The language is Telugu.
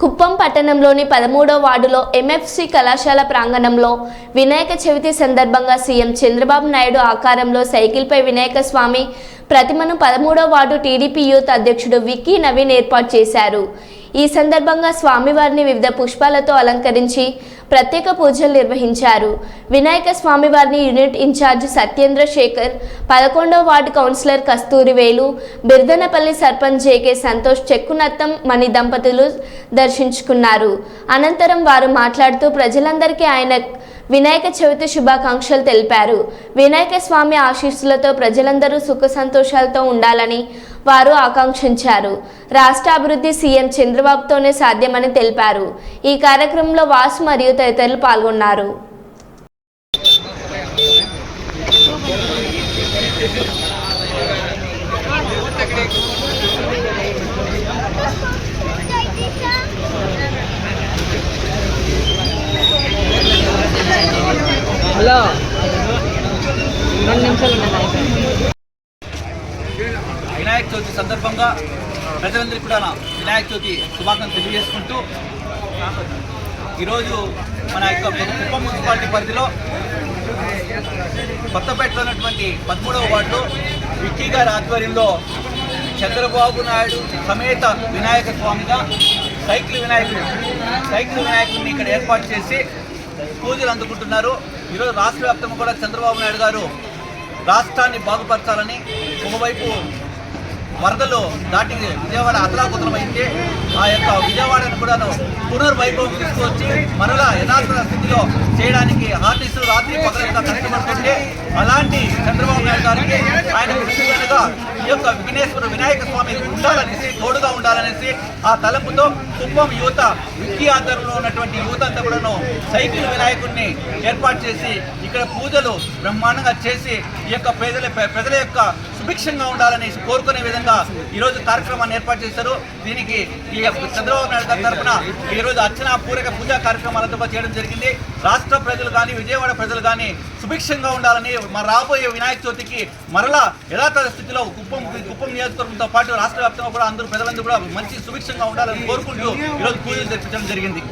కుప్పం పట్టణంలోని పదమూడో వార్డులో ఎంఎఫ్సి కళాశాల ప్రాంగణంలో వినాయక చవితి సందర్భంగా సీఎం చంద్రబాబు నాయుడు ఆకారంలో సైకిల్పై వినాయక స్వామి ప్రతిమను పదమూడవ వార్డు టీడీపీ యూత్ అధ్యక్షుడు విక్కీ నవీన్ ఏర్పాటు చేశారు. ఈ సందర్భంగా స్వామివారిని వివిధ పుష్పాలతో అలంకరించి ప్రత్యేక పూజలు నిర్వహించారు. వినాయక స్వామివారిని యూనిట్ ఇన్ఛార్జ్ సత్యేంద్ర శేఖర్ పదకొండవ ward councillor Kasturi Velu Birdanapalli sarpanch JK Santosh Chekkunattam Mani దంపతులు దర్శించుకున్నారు. అనంతరం వారు మాట్లాడుతూ ప్రజలందరికీ ఆయన వినాయక చవితి శుభాకాంక్షలు తెలిపారు. వినాయక స్వామి ఆశీస్సులతో ప్రజలందరూ సుఖ సంతోషాలతో ఉండాలని వారు ఆకాంక్షించారు. రాష్ట్ర అభివృద్ధి సీఎం చంద్రబాబుతోనే సాధ్యమని తెలిపారు. ఈ కార్యక్రమంలో వాసు మరియు తదితరులు పాల్గొన్నారు. హలో. రెండు నిమిషాలు వినాయక చవితి సందర్భంగా ప్రజలందరికీ కూడా వినాయక చవితి శుభాకాంక్షలు తెలియజేసుకుంటూ ఈరోజు మన యొక్క కుప్ప మున్సిపాలిటీ పరిధిలో కొత్తపేటలో ఉన్నటువంటి పదమూడవ వార్డు విక్కీ గారి ఆధ్వర్యంలో చంద్రబాబు నాయుడు సమేత వినాయక స్వామిగా సైకిల్ వినాయకుడు సైకిల్ వినాయకుడిని ఇక్కడ ఏర్పాటు చేసి పూజలు అందుకుంటున్నారు. ఈరోజు రాష్ట్ర వ్యాప్తంగా కూడా చంద్రబాబు నాయుడు గారు రాష్ట్రాన్ని బాగుపరచాలని ఒకవైపు వరదలు దాటి విజయవాడ అతలాకుతలమైతే ఆ యొక్క విజయవాడను కూడాను పునర్వైభవం తీసుకొచ్చి మరలా యథార్థ స్థితిలో చేయడానికి ఆర్టిస్టులు రాత్రి పగలంతా కష్టపడుతుంటే అలాంటి చంద్రబాబు నాయుడు గారికి ఆయన యొక్క విఘ్నేశ్వర వినాయక స్వామి ఉండాలనేసి తోడుగా ఉండాలనేసి ఆ తలంపుతో కుప్పం యువత విక్కీ ఆధ్వర్యంలో ఉన్నటువంటి యువత అంతా కూడాను సైకిల్ వినాయకుడిని ఏర్పాటు చేసి ఇక్కడ పూజలు బ్రహ్మాండంగా చేసి ఈ యొక్క ప్రజల ప్రజల యొక్క సుభిక్షంగా ఉండాలని కోరుకునే విధంగా ఈరోజు కార్యక్రమాన్ని ఏర్పాటు చేశారు. దీనికి ఈ చంద్రబాబు నాయుడు గారి తరఫున ఈరోజు అర్చన పూరక పూజా కార్యక్రమాలతో చేయడం జరిగింది. రాష్ట్ర ప్రజలు కానీ విజయవాడ ప్రజలు కానీ సుభిక్షంగా ఉండాలని మా రాబోయే వినాయక చవితికి మరలా యథాతథ స్థితిలో కుప్పం కుప్పం నియోజకవర్గంతో పాటు రాష్ట్ర వ్యాప్తంగా కూడా అందరూ ప్రజలందరూ కూడా మంచి సుభిక్షంగా ఉండాలని కోరుకుంటూ ఈరోజు పూజలు జరిపించడం జరిగింది.